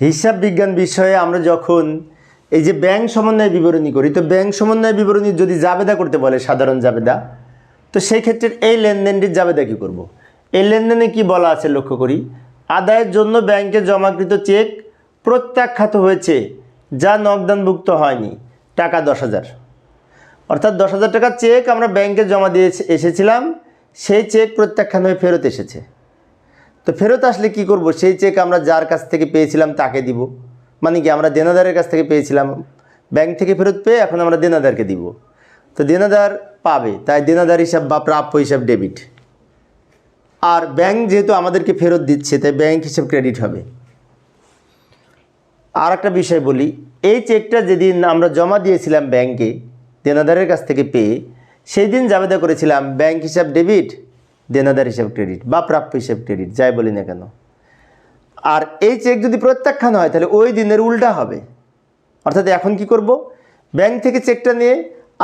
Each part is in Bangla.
হিসাব বিজ্ঞান বিষয়ে আমরা যখন এই যে ব্যাংক সমন্বয় বিবরণী করি, তো ব্যাংক সমন্বয় বিবরণী যদি জাবেদা করতে বলে সাধারণ জাবেদা, তো সেই ক্ষেত্রে এই লেনদেনটির জাবেদা কী করব। এই লেনদেনে কি বলা আছে লক্ষ্য করি? আদায়ের জন্য ব্যাংকে জমাকৃত চেক প্রত্যাখ্যাত হয়েছে, যা নগদানভুক্ত হয়নি, টাকা দশ হাজার। অর্থাৎ দশ হাজার টাকার চেক আমরা ব্যাংকে জমা দিয়ে এসেছিলাম, সেই চেক প্রত্যাখ্যান হয়ে ফেরত এসেছে। তো ফেরত আসলে কি করব? সেই চেক আমরা যার কাছ থেকে পেয়েছিলাম তাকে দিব। মানে কি আমরা দেনাদারের কাছ থেকে পেয়েছিলাম। ব্যাংক থেকে ফেরত পেয়ে এখন আমরা দেনাদারকে দিব। তো দেনাদার পাবে। তাই দেনাদার হিসাব বা প্রাপ্য হিসাব ডেবিট আর ব্যাংক যেহেতু আমাদেরকে ফেরত দিচ্ছে, তাই ব্যাংক হিসাব ক্রেডিট হবে। আর একটা বিষয় বলি, এই চেকটা যেদিন আমরা জমা দিয়েছিলাম ব্যাংকে, দেনাদারের কাছ থেকে পেয়ে সেই দিন জাবেদা করেছিলাম ব্যাংক হিসাব ডেবিট দেনাদার হিসাব ক্রেডিট বা প্রাপ্য হিসাব ক্রেডিট যাই বলি না কেন। আর এই চেক যদি প্রত্যাখ্যান হয়, তাহলে ওই দিনের উল্টা হবে। অর্থাৎ এখন কি করব? ব্যাংক থেকে চেকটা নিয়ে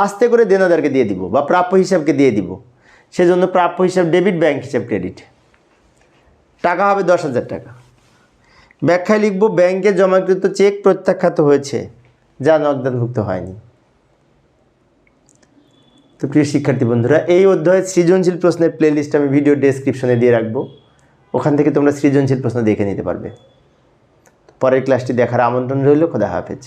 আস্তে করে দেনাদারকে দিয়ে দিব বা প্রাপ্য হিসাবকে দিয়ে দিব। সেজন্য প্রাপ্য হিসাব ডেবিট ব্যাংক হিসাব ক্রেডিট টাকা হবে দশ হাজার টাকা। ব্যাখ্যায় লিখব ব্যাংকে জমাকৃত চেক প্রত্যাখ্যাত হয়েছে, যা নগদানভুক্ত হয়নি। তো প্রিয় শিক্ষার্থী বন্ধুরা, এই অধ্যায়ের সৃজনশীল প্রশ্নের প্লেলিস্ট আমি ভিডিও ডেসক্রিপশনে দিয়ে রাখব। ওখান থেকে তোমরা সৃজনশীল প্রশ্ন দেখে নিতে পারবে। পরের ক্লাসটি দেখার আমন্ত্রণ রইল, খোদা হাফেজ।